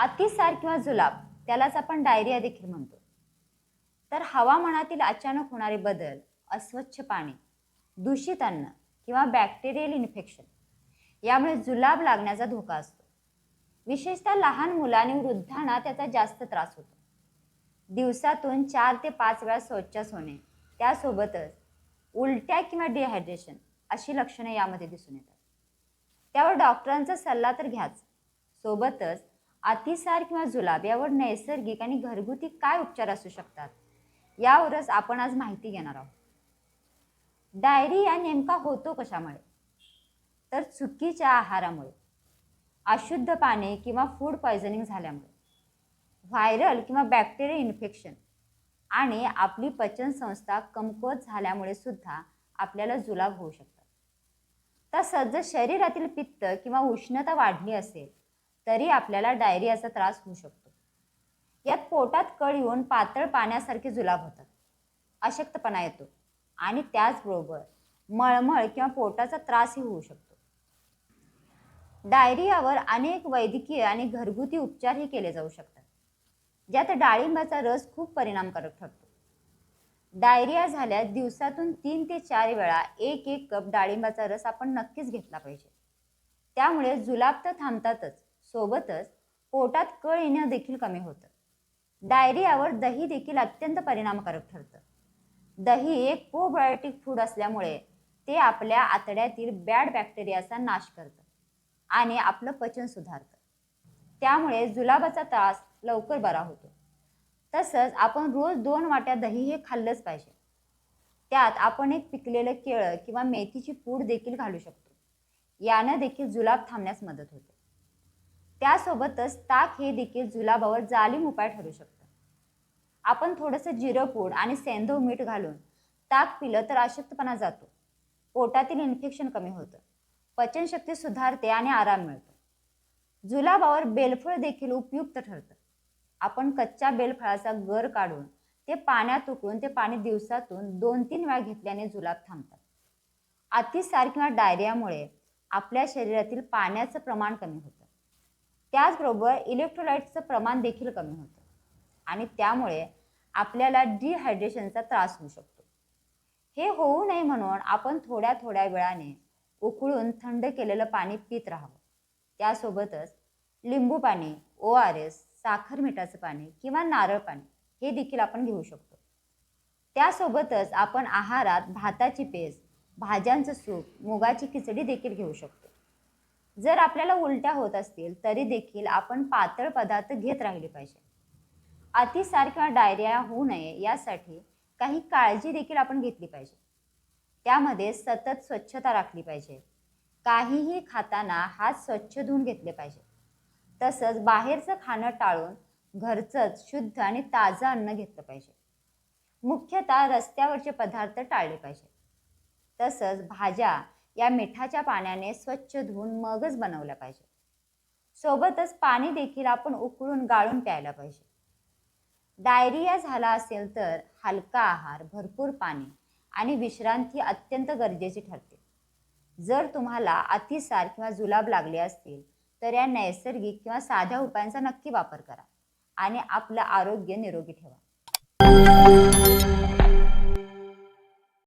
अतिसार किंवा जुलाब त्यालाच आपण डायरिया देखील म्हणतो. तर हवामानातील अचानक होणारे बदल अस्वच्छ पाणी दूषित अन्न किंवा बॅक्टेरियल इन्फेक्शन यामुळे जुलाब लागण्याचा धोका असतो. विशेषतः लहान मुलं आणि वृद्धांना त्याचा जास्त त्रास होतो. दिवसातून चार ते पाच वेळा शौचास होणे त्यासोबतच उलट्या किंवा डिहायड्रेशन अशी लक्षणं यामध्ये दिसून येतात. त्यावर डॉक्टरांचा सल्ला तर घ्याच. सोबतच अतिसार किंवा जुलाब यावर नैसर्गिक आणि घरगुती काय उपचार असू शकतात? यावरच आपण आज माहिती घेणार आहोत. डायरिया नेमका होतो कशामुळे? तर चुकीच्या आहारामुळे अशुद्ध पाणी किंवा फूड पॉयझनिंग झाल्यामुळे व्हायरल किंवा बॅक्टेरिया इन्फेक्शन आणि आपली पचनसंस्था कमकुवत झाल्यामुळे सुद्धा आपल्याला जुलाब होऊ शकतात. तसंच जर शरीरातील पित्त किंवा उष्णता वाढली असेल तरी आपल्याला डायरियाचा त्रास होऊ शकतो. यात पोटात कळ येऊन पातळ पाण्यासारखे जुलाब होतात. अशक्तपणा येतो. आणि त्याचबरोबर मळमळ किंवा पोटाचा त्रासही होऊ शकतो. डायरियावर अनेक वैद्यकीय आणि घरगुती उपचारही केले जाऊ शकतात. ज्यात डाळिंबाचा रस खूप परिणामकारक ठरतो. डायरिया झाल्यास दिवसातून तीन ते चार वेळा एक एक कप डाळिंबाचा रस आपण नक्कीच घेतला पाहिजे. त्यामुळे जुलाब तर थांबतातच. सोबतच पोटात कळ येणं देखील कमी होतं. डायरियावर दही देखील अत्यंत परिणामकारक ठरतं. दही एक प्रोबायोटिक फूड असल्यामुळे ते आपल्या आतड्यातील बॅड बॅक्टेरियाचा नाश करतं आणि आपलं पचन सुधारतं. त्यामुळे जुलाबाचा त्रास लवकर बरा होतो. तसंच आपण रोज दोन वाट्या दही हे खाल्लंच पाहिजे. त्यात आपण एक पिकलेलं केळं किंवा मेथीची पूड देखील घालू शकतो. यानं देखील जुलाब थांबण्यास मदत होते. त्यासोबतच ताक हे देखील जुलाबावर जालिम उपाय ठरू शकतं. आपण थोडंसं जिरं पूड आणि सेंधव मीठ घालून ताक पिलं तर अशक्तपणा जातो. पोटातील इन्फेक्शन कमी होतं. पचनशक्ती सुधारते आणि आराम मिळतो. जुलाबावर बेलफळ देखील उपयुक्त ठरतं. आपण कच्च्या बेलफळाचा गर काढून ते पाण्यात उकळून ते पाणी दिवसातून दोन तीन वेळा घेतल्याने जुलाब थांबतात. अतिसार किंवा डायरियामुळे आपल्या शरीरातील पाण्याचं प्रमाण कमी होतं. त्याचबरोबर इलेक्ट्रोलाइटचं प्रमाण देखील कमी होतं. आणि त्यामुळे आपल्याला डिहायड्रेशनचा त्रास होऊ शकतो. हे होऊ नये म्हणून आपण थोड्या थोड्या वेळाने उकळून थंड केलेलं पाणी पित राहावं. त्यासोबतच लिंबू पाणी ओ आर एस साखर मिठाचं पाणी किंवा नारळ पाणी हे देखील आपण घेऊ शकतो. त्यासोबतच आपण आहारात भाताची पेज भाज्यांचं सूप मुगाची खिचडी देखील घेऊ शकतो. जर आपल्याला उलट्या होत असतील तरी देखील आपण पातळ पदार्थ घेत राहिले पाहिजे. अतिसार किंवा डायरिया होऊ नये यासाठी काही काळजी देखील आपण घेतली पाहिजे. त्यामध्ये सतत स्वच्छता राखली पाहिजे. काहीही खाताना हात स्वच्छ धुवून घेतले पाहिजे. तसंच बाहेरचं खाणं टाळून घरचंच शुद्ध आणि ताजं अन्न घेतलं पाहिजे. मुख्यतः रस्त्यावरचे पदार्थ टाळले पाहिजे. तसंच भाज्या या मिठाच्या पाण्याने स्वच्छ धुवून मगच बनवलं पाहिजे. सोबतच पाणी देखील आपण उकळून गाळून प्यायला पाहिजे. डायरिया झाला असेल तर हलका आहार भरपूर पाणी आणि विश्रांती अत्यंत गरजेची ठरते. जर तुम्हाला अतिसार किंवा जुलाब लागले असतील तर या नैसर्गिक किंवा साध्या उपायांचा नक्की वापर करा आणि आपलं आरोग्य निरोगी ठेवा.